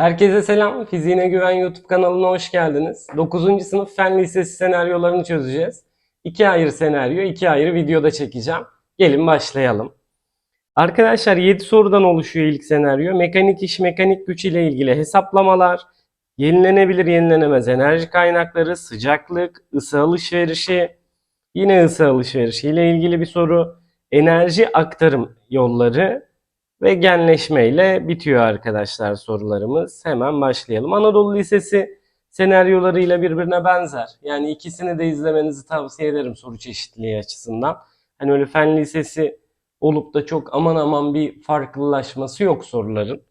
Herkese selam. Fiziğine Güven YouTube kanalına hoş geldiniz. 9. sınıf fen lisesi senaryolarını çözeceğiz. İki ayrı senaryo, iki ayrı videoda çekeceğim. Gelin başlayalım. Arkadaşlar 7 sorudan oluşuyor ilk senaryo. Mekanik iş, mekanik güç ile ilgili hesaplamalar, yenilenebilir, yenilenemez enerji kaynakları, sıcaklık, ısı alışverişi, yine ısı alışverişi ile ilgili bir soru, enerji aktarım yolları ve genleşme bitiyor arkadaşlar sorularımız. Hemen başlayalım. Anadolu Lisesi senaryolarıyla birbirine benzer. Yani ikisini de izlemenizi tavsiye ederim soru çeşitliliği açısından. Hani öyle fen lisesi olup da çok aman aman bir farklılaşması yok soruların.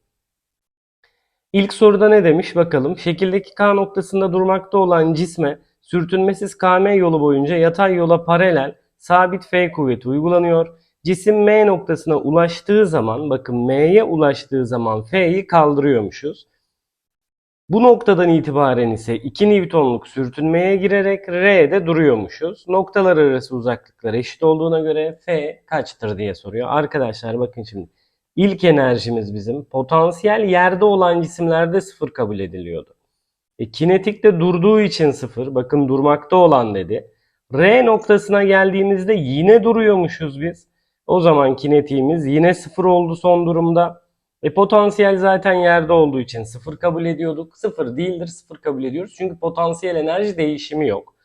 İlk soruda ne demiş bakalım. Şekildeki K noktasında durmakta olan cisme sürtünmesiz KM yolu boyunca yatay yola paralel sabit F kuvveti uygulanıyor. Cisim M noktasına ulaştığı zaman bakın M'ye ulaştığı zaman F'yi kaldırıyormuşuz. Bu noktadan itibaren ise 2 Newton'luk sürtünmeye girerek R'de duruyormuşuz. Noktalar arası uzaklıklar eşit olduğuna göre F kaçtır diye soruyor. Arkadaşlar bakın şimdi ilk enerjimiz bizim potansiyel yerde olan cisimlerde sıfır kabul ediliyordu. E, kinetikte durduğu için sıfır. Bakın durmakta olan dedi. R noktasına geldiğimizde yine duruyormuşuz biz. O zaman kinetiğimiz yine sıfır oldu son durumda. E potansiyel zaten yerde olduğu için sıfır kabul ediyorduk. Sıfır değildir sıfır kabul ediyoruz. Çünkü potansiyel enerji değişimi yok.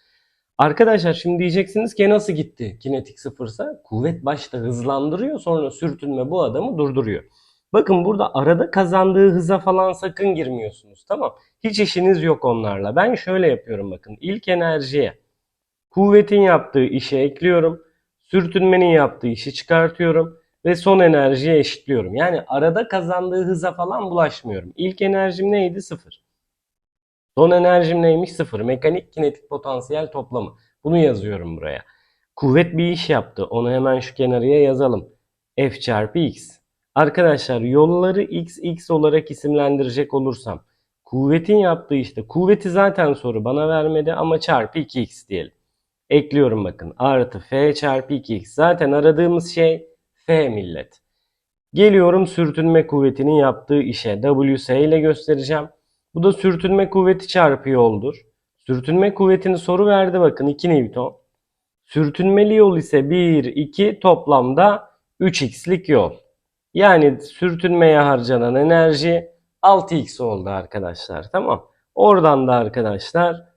Arkadaşlar şimdi diyeceksiniz ki nasıl gitti kinetik sıfırsa? Kuvvet başta hızlandırıyor sonra sürtünme bu adamı durduruyor. Bakın burada arada kazandığı hıza falan sakın girmiyorsunuz tamam. Hiç işiniz yok onlarla. Ben şöyle yapıyorum bakın. İlk enerjiye kuvvetin yaptığı işe ekliyorum. Sürtünmenin yaptığı işi çıkartıyorum ve son enerjiye eşitliyorum. Yani arada kazandığı hıza falan bulaşmıyorum. İlk enerjim neydi? Sıfır. Son enerjim neymiş? Sıfır. Mekanik kinetik potansiyel toplamı. Bunu yazıyorum buraya. Kuvvet bir iş yaptı. Onu hemen şu kenarıya yazalım. F çarpı x. Arkadaşlar yolları x x olarak isimlendirecek olursam kuvvetin yaptığı işte kuvveti zaten soru bana vermedi ama çarpı 2x diyelim. Ekliyorum bakın. Artı f çarpı 2x. Zaten aradığımız şey f millet. Geliyorum sürtünme kuvvetinin yaptığı işe. WS ile göstereceğim. Bu da sürtünme kuvveti çarpı yoldur. Sürtünme kuvvetini soru verdi bakın 2 Newton. Sürtünmeli yol ise 1, 2 toplamda 3x'lik yol. Yani sürtünmeye harcanan enerji 6x oldu arkadaşlar. Tamam. Oradan da arkadaşlar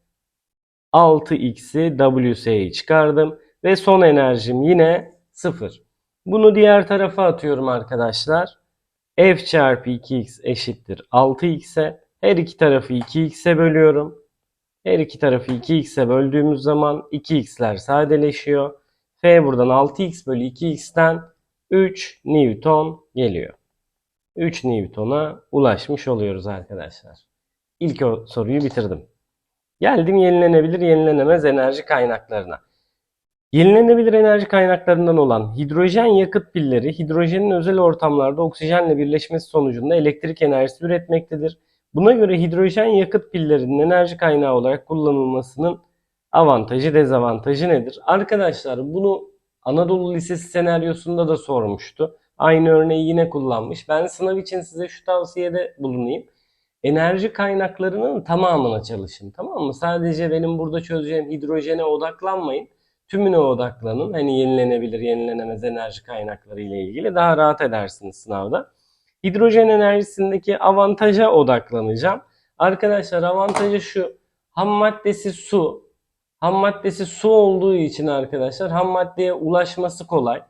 6x'i WS'yi çıkardım. Ve son enerjim yine 0. Bunu diğer tarafa atıyorum arkadaşlar. F çarpı 2x eşittir 6x'e. Her iki tarafı 2x'e bölüyorum. Her iki tarafı 2x'e böldüğümüz zaman 2x'ler sadeleşiyor. F buradan 6x bölü 2x'ten 3 Newton geliyor. 3 Newton'a ulaşmış oluyoruz arkadaşlar. İlk soruyu bitirdim. Geldim yenilenebilir, yenilenemez enerji kaynaklarına. Yenilenebilir enerji kaynaklarından olan hidrojen yakıt pilleri hidrojenin özel ortamlarda oksijenle birleşmesi sonucunda elektrik enerjisi üretmektedir. Buna göre hidrojen yakıt pillerinin enerji kaynağı olarak kullanılmasının avantajı dezavantajı nedir? Arkadaşlar bunu Anadolu Lisesi senaryosunda da sormuştu. Aynı örneği yine kullanmış. Ben sınav için size şu tavsiyede bulunayım enerji kaynaklarının tamamına çalışın. Tamam mı? Sadece benim burada çözeceğim hidrojene odaklanmayın. Tümüne odaklanın. Hani yenilenebilir, yenilenemez enerji kaynakları ile ilgili daha rahat edersiniz sınavda. Hidrojen enerjisindeki avantaja odaklanacağım. Arkadaşlar avantajı şu. Ham maddesi su. Ham maddesi su olduğu için arkadaşlar ham maddeye ulaşması kolay.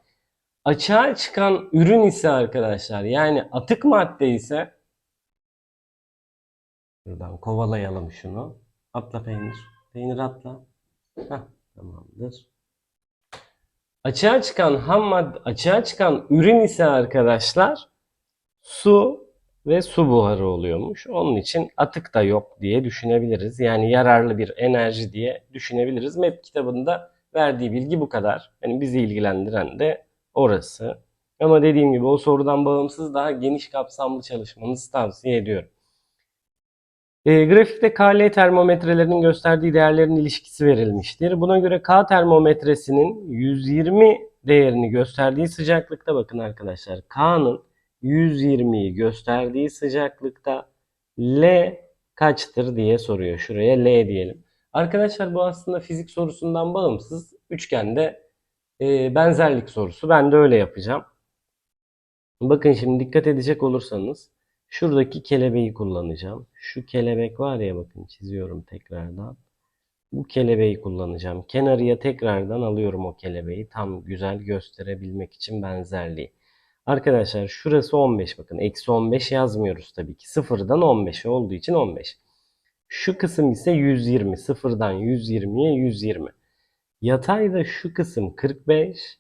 Açığa çıkan ürün ise arkadaşlar yani atık madde ise Buradan kovalayalım şunu. Atla peynir. Peynir atla. Heh, tamamdır. Açığa çıkan ham madde, açığa çıkan ürün ise arkadaşlar su ve su buharı oluyormuş. Onun için atık da yok diye düşünebiliriz. Yani yararlı bir enerji diye düşünebiliriz. MEP kitabında verdiği bilgi bu kadar. Yani bizi ilgilendiren de orası. Ama dediğim gibi o sorudan bağımsız daha geniş kapsamlı çalışmanızı tavsiye ediyorum. E, grafikte KL termometrelerinin gösterdiği değerlerin ilişkisi verilmiştir. Buna göre K termometresinin 120 değerini gösterdiği sıcaklıkta bakın arkadaşlar. K'nın 120'yi gösterdiği sıcaklıkta L kaçtır diye soruyor. Şuraya L diyelim. Arkadaşlar bu aslında fizik sorusundan bağımsız. Üçgende e, benzerlik sorusu. Ben de öyle yapacağım. Bakın şimdi dikkat edecek olursanız şuradaki kelebeği kullanacağım. Şu kelebek var ya bakın çiziyorum tekrardan. Bu kelebeği kullanacağım. Kenarıya tekrardan alıyorum o kelebeği. Tam güzel gösterebilmek için benzerliği. Arkadaşlar şurası 15 bakın. Eksi 15 yazmıyoruz tabii ki. Sıfırdan 15 olduğu için 15. Şu kısım ise 120. Sıfırdan 120'ye 120. Yatayda şu kısım 45.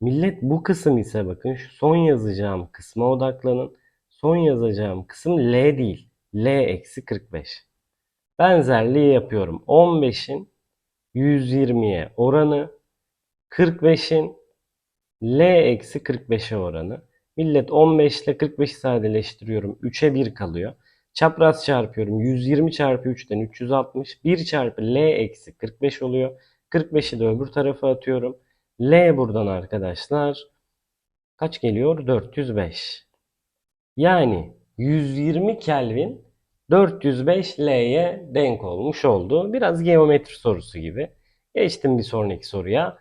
Millet bu kısım ise bakın şu son yazacağım kısma odaklanın. Son yazacağım kısım L değil. L eksi 45. Benzerliği yapıyorum. 15'in 120'ye oranı 45'in L eksi 45'e oranı. Millet 15 ile 45'i sadeleştiriyorum. 3'e 1 kalıyor. Çapraz çarpıyorum. 120 çarpı 3'ten 360. 1 çarpı L eksi 45 oluyor. 45'i de öbür tarafa atıyorum. L buradan arkadaşlar kaç geliyor? 405. Yani 120 Kelvin 405 L'ye denk olmuş oldu. Biraz geometri sorusu gibi. Geçtim bir sonraki soruya.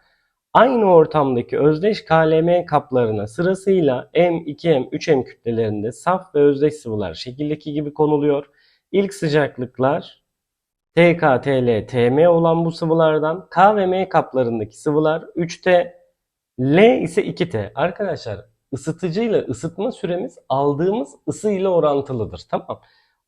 Aynı ortamdaki özdeş KLM kaplarına sırasıyla M, 2M, 3M kütlelerinde saf ve özdeş sıvılar şekildeki gibi konuluyor. İlk sıcaklıklar TK, TL, TM olan bu sıvılardan K ve M kaplarındaki sıvılar 3T, L ise 2T. Arkadaşlar ısıtıcıyla ısıtma süremiz aldığımız ısı ile orantılıdır. Tamam.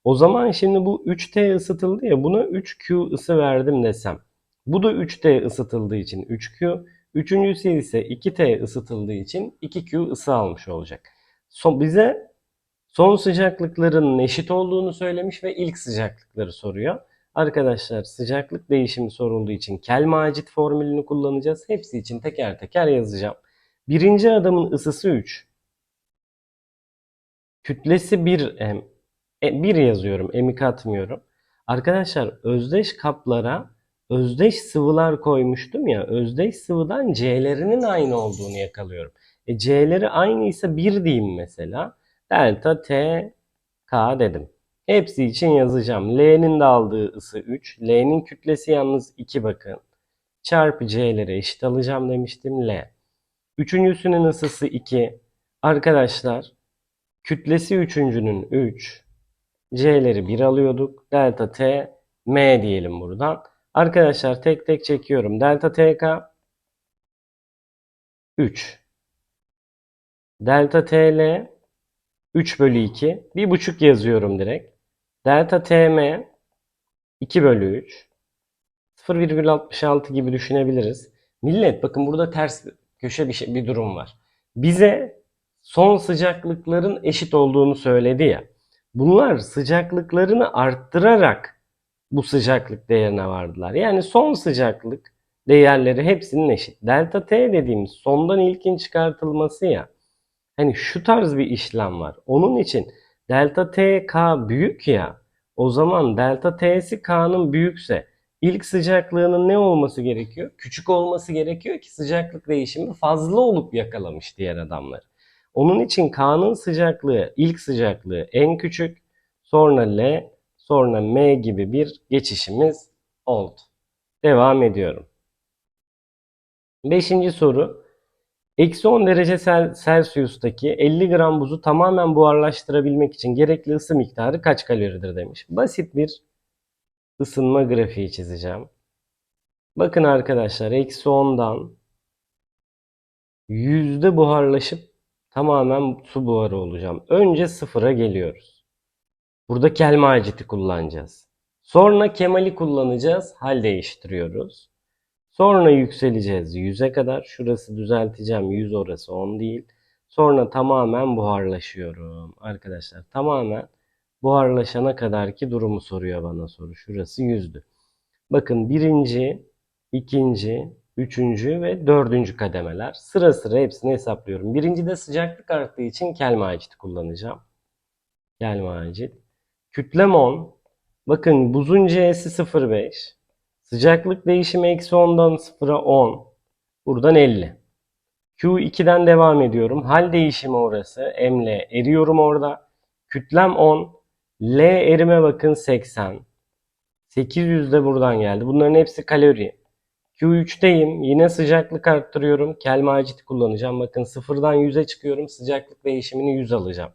O zaman şimdi bu 3T ısıtıldı ya buna 3Q ısı verdim desem. Bu da 3T ısıtıldığı için 3Q. Üçüncüsü ise 2T ısıtıldığı için 2Q ısı almış olacak. Son, bize son sıcaklıkların eşit olduğunu söylemiş ve ilk sıcaklıkları soruyor. Arkadaşlar sıcaklık değişimi sorulduğu için Kelmacit formülünü kullanacağız. Hepsi için teker teker yazacağım. Birinci adamın ısısı 3. Kütlesi 1M. E, 1 yazıyorum. M'i katmıyorum. Arkadaşlar özdeş kaplara özdeş sıvılar koymuştum ya. Özdeş sıvıdan C'lerinin aynı olduğunu yakalıyorum. E, C'leri aynıysa 1 diyeyim mesela. Delta T K dedim. Hepsi için yazacağım. L'nin de aldığı ısı 3. L'nin kütlesi yalnız 2 bakın. Çarpı C'leri eşit alacağım demiştim. L. Üçüncüsünün ısısı 2. Arkadaşlar kütlesi üçüncünün 3. C'leri 1 alıyorduk. Delta T M diyelim buradan. Arkadaşlar tek tek çekiyorum. Delta TK 3. Delta TL 3 bölü 2. 1,5 yazıyorum direkt. Delta TM 2 bölü 3. 0,66 gibi düşünebiliriz. Millet bakın burada ters köşe bir, şey, bir durum var. Bize son sıcaklıkların eşit olduğunu söyledi ya. Bunlar sıcaklıklarını arttırarak bu sıcaklık değerine vardılar. Yani son sıcaklık değerleri hepsinin eşit. Delta T dediğimiz sondan ilkin çıkartılması ya. Hani şu tarz bir işlem var. Onun için delta T K büyük ya. O zaman delta T'si K'nın büyükse ilk sıcaklığının ne olması gerekiyor? Küçük olması gerekiyor ki sıcaklık değişimi fazla olup yakalamış diğer adamları. Onun için K'nın sıcaklığı, ilk sıcaklığı en küçük, sonra L, sonra M gibi bir geçişimiz oldu. Devam ediyorum. Beşinci soru. Eksi 10 derece Celsius'taki 50 gram buzu tamamen buharlaştırabilmek için gerekli ısı miktarı kaç kaloridir demiş. Basit bir ısınma grafiği çizeceğim. Bakın arkadaşlar eksi 10'dan yüzde buharlaşıp tamamen su buharı olacağım. Önce sıfıra geliyoruz. Burada kelme kullanacağız. Sonra kemali kullanacağız. Hal değiştiriyoruz. Sonra yükseleceğiz 100'e kadar. Şurası düzelteceğim. 100 orası 10 değil. Sonra tamamen buharlaşıyorum. Arkadaşlar tamamen buharlaşana kadarki durumu soruyor bana soru. Şurası 100'dü. Bakın birinci, ikinci, üçüncü ve dördüncü kademeler. Sıra sıra hepsini hesaplıyorum. Birincide sıcaklık arttığı için kelmacit kullanacağım. Kelmacit. Kütlem 10. Bakın buzun C'si 0,5. Sıcaklık değişimi eksi 10'dan 0'a 10. Buradan 50. Q2'den devam ediyorum. Hal değişimi orası. M ile eriyorum orada. Kütlem 10. L erime bakın 80. 800 de buradan geldi. Bunların hepsi kalori. Q3'teyim. Yine sıcaklık arttırıyorum. Kelmacit kullanacağım. Bakın sıfırdan 100'e çıkıyorum. Sıcaklık değişimini 100 alacağım.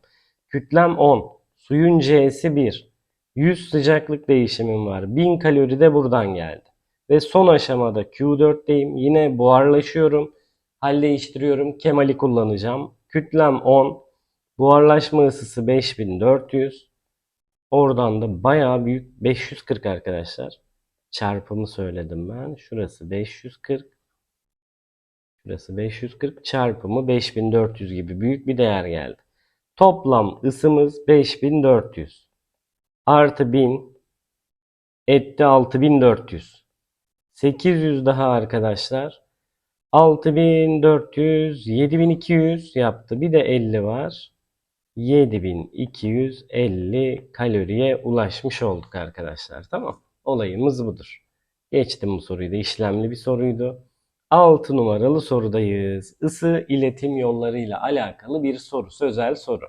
Kütlem 10. Suyun C'si 1. 100 sıcaklık değişimim var. 1000 kalori de buradan geldi. Ve son aşamada Q4'teyim. Yine buharlaşıyorum. Hal değiştiriyorum. Kemali kullanacağım. Kütlem 10. Buharlaşma ısısı 5400. Oradan da bayağı büyük 540 arkadaşlar. Çarpımı söyledim ben. Şurası 540. Şurası 540 çarpımı 5400 gibi büyük bir değer geldi. Toplam ısımız 5400. Artı 1000 etti 6400. 800 daha arkadaşlar. 6400 7200 yaptı. Bir de 50 var. 7250 kaloriye ulaşmış olduk arkadaşlar. Tamam. Olayımız budur. Geçtim bu soruyu da işlemli bir soruydu. 6 numaralı sorudayız. Isı iletim yollarıyla alakalı bir soru, sözel soru.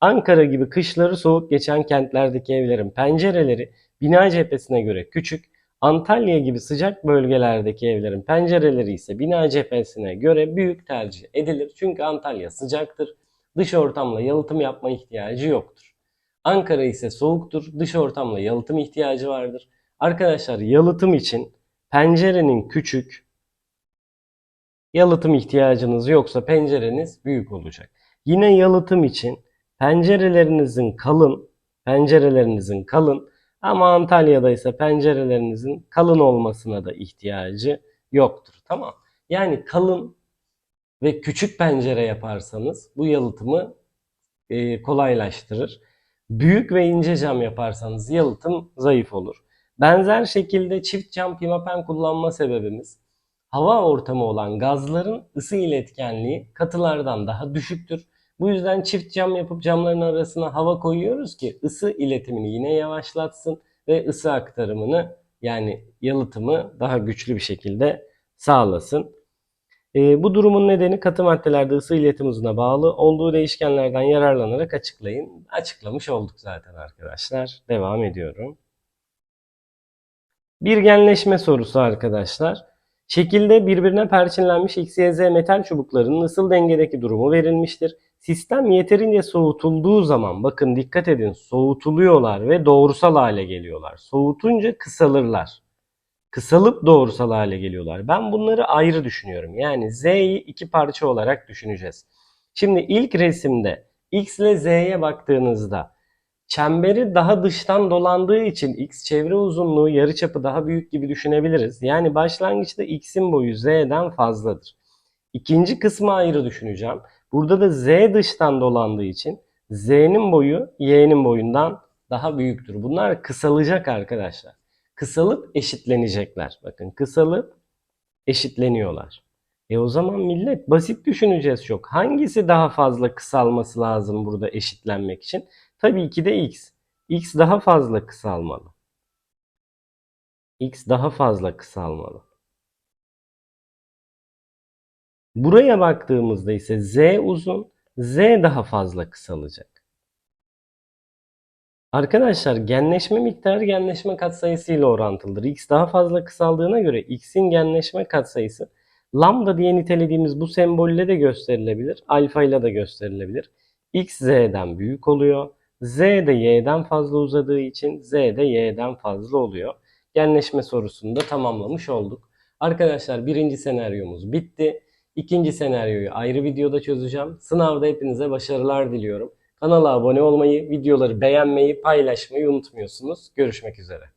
Ankara gibi kışları soğuk geçen kentlerdeki evlerin pencereleri bina cephesine göre küçük, Antalya gibi sıcak bölgelerdeki evlerin pencereleri ise bina cephesine göre büyük tercih edilir. Çünkü Antalya sıcaktır. Dış ortamla yalıtım yapma ihtiyacı yoktur. Ankara ise soğuktur. Dış ortamla yalıtım ihtiyacı vardır. Arkadaşlar yalıtım için pencerenin küçük, yalıtım ihtiyacınız yoksa pencereniz büyük olacak. Yine yalıtım için pencerelerinizin kalın, pencerelerinizin kalın ama Antalya'da ise pencerelerinizin kalın olmasına da ihtiyacı yoktur. Tamam. Yani kalın ve küçük pencere yaparsanız bu yalıtımı e, kolaylaştırır. Büyük ve ince cam yaparsanız yalıtım zayıf olur. Benzer şekilde çift cam pimapen kullanma sebebimiz hava ortamı olan gazların ısı iletkenliği katılardan daha düşüktür. Bu yüzden çift cam yapıp camların arasına hava koyuyoruz ki ısı iletimini yine yavaşlatsın ve ısı aktarımını yani yalıtımı daha güçlü bir şekilde sağlasın. E, bu durumun nedeni katı maddelerde ısı iletim hızına bağlı olduğu değişkenlerden yararlanarak açıklayın. Açıklamış olduk zaten arkadaşlar. Devam ediyorum. Bir genleşme sorusu arkadaşlar. Şekilde birbirine perçinlenmiş X, Y, Z metal çubuklarının ısıl dengedeki durumu verilmiştir. Sistem yeterince soğutulduğu zaman bakın dikkat edin soğutuluyorlar ve doğrusal hale geliyorlar. Soğutunca kısalırlar. Kısalıp doğrusal hale geliyorlar. Ben bunları ayrı düşünüyorum. Yani Z'yi iki parça olarak düşüneceğiz. Şimdi ilk resimde X ile Z'ye baktığınızda çemberi daha dıştan dolandığı için X çevre uzunluğu yarıçapı daha büyük gibi düşünebiliriz. Yani başlangıçta X'in boyu Z'den fazladır. İkinci kısmı ayrı düşüneceğim. Burada da Z dıştan dolandığı için Z'nin boyu Y'nin boyundan daha büyüktür. Bunlar kısalacak arkadaşlar. Kısalıp eşitlenecekler. Bakın kısalıp eşitleniyorlar. E o zaman millet basit düşüneceğiz çok. Hangisi daha fazla kısalması lazım burada eşitlenmek için? Tabii ki de X. X daha fazla kısalmalı. X daha fazla kısalmalı. Buraya baktığımızda ise Z uzun, Z daha fazla kısalacak. Arkadaşlar genleşme miktarı genleşme katsayısı ile orantılıdır. X daha fazla kısaldığına göre X'in genleşme katsayısı lambda diye nitelediğimiz bu sembolle de gösterilebilir. Alfa ile de gösterilebilir. X Z'den büyük oluyor. Z de Y'den fazla uzadığı için Z de Y'den fazla oluyor. Genleşme sorusunu da tamamlamış olduk. Arkadaşlar birinci senaryomuz bitti. İkinci senaryoyu ayrı videoda çözeceğim. Sınavda hepinize başarılar diliyorum. Kanala abone olmayı, videoları beğenmeyi, paylaşmayı unutmuyorsunuz. Görüşmek üzere.